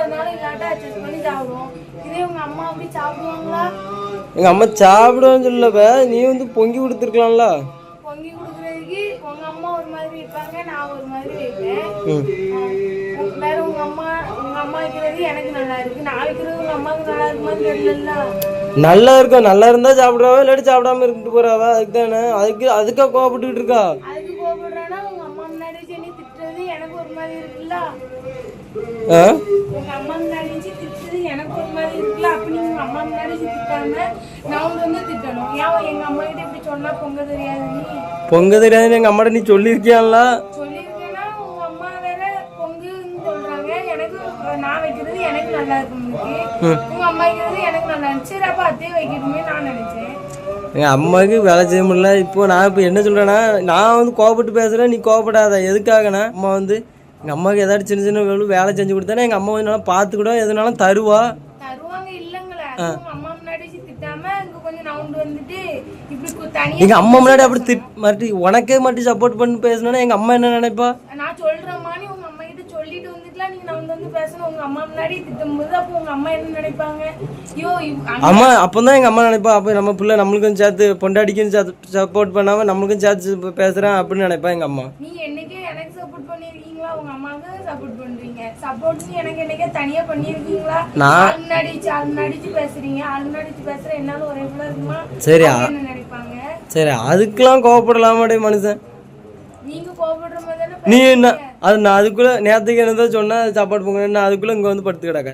இல்லாதனால இல்லாட்ட அட்ஜஸ்ட் பண்ணி சாப்பிடுவோம். இதே உங்க அம்மா அப்படி சாப்பிடுவாங்களா? எங்கள் அம்மா சாப்பிடுவேன்னு சொல்லப்ப நீ வந்து பொங்கி கொடுத்துருக்கலாம்ல? பொங்கி கொடுக்குறதுக்கு உங்க அம்மா ஒரு மாதிரி வைப்பாங்க நான் ஒரு மாதிரி வைப்பேன். வேற உங்க அம்மா உங்க அம்மா வைக்கிறது எனக்கு நல்லா இருக்கு. நான் வைக்கிறது உங்க அம்மாவுக்கு நல்லா இருக்குமான்னு தெரியல நல்லா இருக்கும் நல்லா இருந்தா சாப்பிடுறாவா? இல்லாட்டி சாப்பிடாம இருந்துட்டு போறாவா? அதுக்கு தானே அதுக்கு அதுக்கா கோவப்பட்டுக்கிட்டு இருக்கா? அதுக்கு கோபப்படுறேன்னா உங்க அம்மா முன்னாடி என்னை திட்டுறது எனக்கு ஒரு மாதிரி இருக்குல்ல. எங்க பொங்க தெரியாதுன்னு எங்கள் அம்மாட்ட நீ சொல்லியிருக்கியான்ல? எங்கள் அம்மாவுக்கு வேலை செய்ய முடியல. இப்போ நான் இப்போ என்ன சொல்கிறேன்னா நான் வந்து கோவப்பட்டு பேசுகிறேன் நீ கோவப்படாத. எதுக்காகண்ணா அம்மா வந்து எங்கள் அம்மாவுக்கு ஏதாச்சும் சின்ன சின்ன வேலை வேலை செஞ்சு கொடுத்தானே எங்கள் அம்மா நல்லா பார்த்துக்கூட எதுனாலும் தருவா? உங்க அம்மா முன்னாடி கொஞ்சம் அப்படி திட் மறுபடி உனக்கே மட்டும் சப்போர்ட் பண்ணி பேசினா எங்கள் அம்மா என்ன நினைப்பா? நான் சொல்றேம்மா நீ உங்க அம்மா கிட்ட சொல்லிட்டு வந்துட்டுலாம் நீங்க நான் வந்து பேசணும். உங்க அம்மா முன்னாடி திட்டும்போது அப்போ உங்க அம்மா என்ன நினைப்பாங்க? ஐயோ அம்மா அப்போ தான் எங்கள் அம்மா நினைப்பா அப்போ நம்ம பிள்ளை நம்மளுக்கும் சேர்த்து பொண்டாடிக்கும் சப்போர்ட் பண்ணாமல் நம்மளுக்கும் சேர்த்து பேசுகிறேன் அப்படின்னு நினைப்பா எங்கள் அம்மா? நீ என்னைக்கே எனக்கு சப்போர்ட் பண்ணிருக்கீங்களா? உங்க அம்மாவுக்கு சப்போர்ட் பண்றீங்க. சப்போர்ட் எனக்கு என்னைக்கே தனியா பண்ணிருக்கீங்களா? நான்- ஆள் முன்னாடி வச்சு பேசுறீங்க. முன்னாடி வச்சு பேசுற என்னால ஒரே போல இருக்குமா? சரி, நினைப்பாங்க? சரி அதுக்கெலாம் கோவப்படலாமாடே மனுஷன்? நீங்க கோபப்படுற மாதிரி நீ என்ன அது நான் அதுக்குள்ளே நேரத்துக்கு என்ன சொன்னால் சாப்பாடு போங்க அதுக்குள்ளே இங்கே வந்து படுத்து கிடக்க